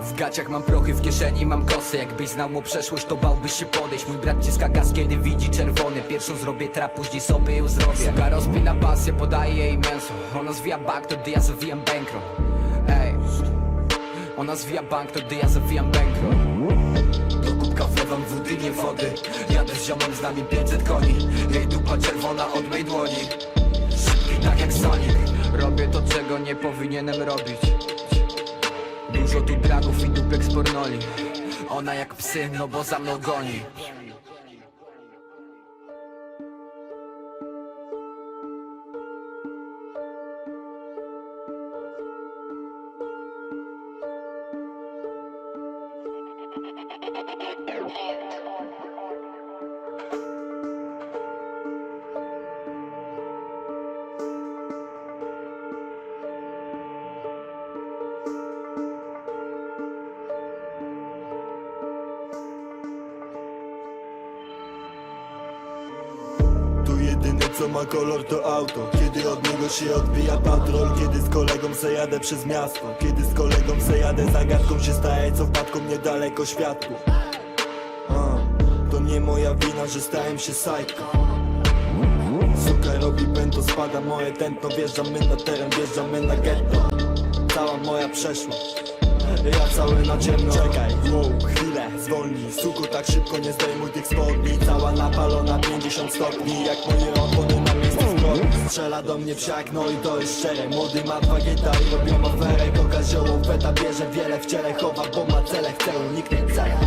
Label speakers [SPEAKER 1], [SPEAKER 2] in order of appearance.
[SPEAKER 1] W gaciach mam prochy, w kieszeni mam kosy. Jakbyś znał mu przeszłość, to bałbyś się podejść. Mój brat ciska gaz, kiedy widzi czerwony. Pierwszą zrobię trap, później sobie ją zrobię. Suka rozpina pasję, podaje jej mięso Ona zwija bank, to gdy ja zawijam bankroll Ej. Ona zwija bank, to gdy ja zawijam bankroll do kubka wlewam wódy, nie wody. Jadę z ziomem, z nami 500 koni. Jej dupa czerwona od mej dłoni. Szybki tak jak Sonic. Robię to, czego nie powinienem robić Dużo tu dragów i dupek z pornoli. Ona jak psy, no bo za mną goni.
[SPEAKER 2] Tu co ma kolor to auto. Kiedy od niego się odbija patrol Kiedy z kolegą se jadę przez miasto. Kiedy z kolegą se jadę zagadką się staje Co wpadką niedaleko światło. A, To nie moja wina, że stałem się sajką Suka robi pęto, spada moje tętno. Wjeżdżamy na teren, wjeżdżamy na getto. Cała moja przeszłość. Ja cały na ciemno. Czekaj, wow, chwilę, zwolnij Suku tak szybko nie zdejmuj tych spodni. Cała napalona 50 stopni. Jak moje opony na miejscu zbrodni. Strzela do mnie psiak, no i to jest szczere. Młody ma dwa gieta i robią aferę Koka zioło, feta bierze wiele w ciele Chowa, bo ma cele, chce uniknąć cela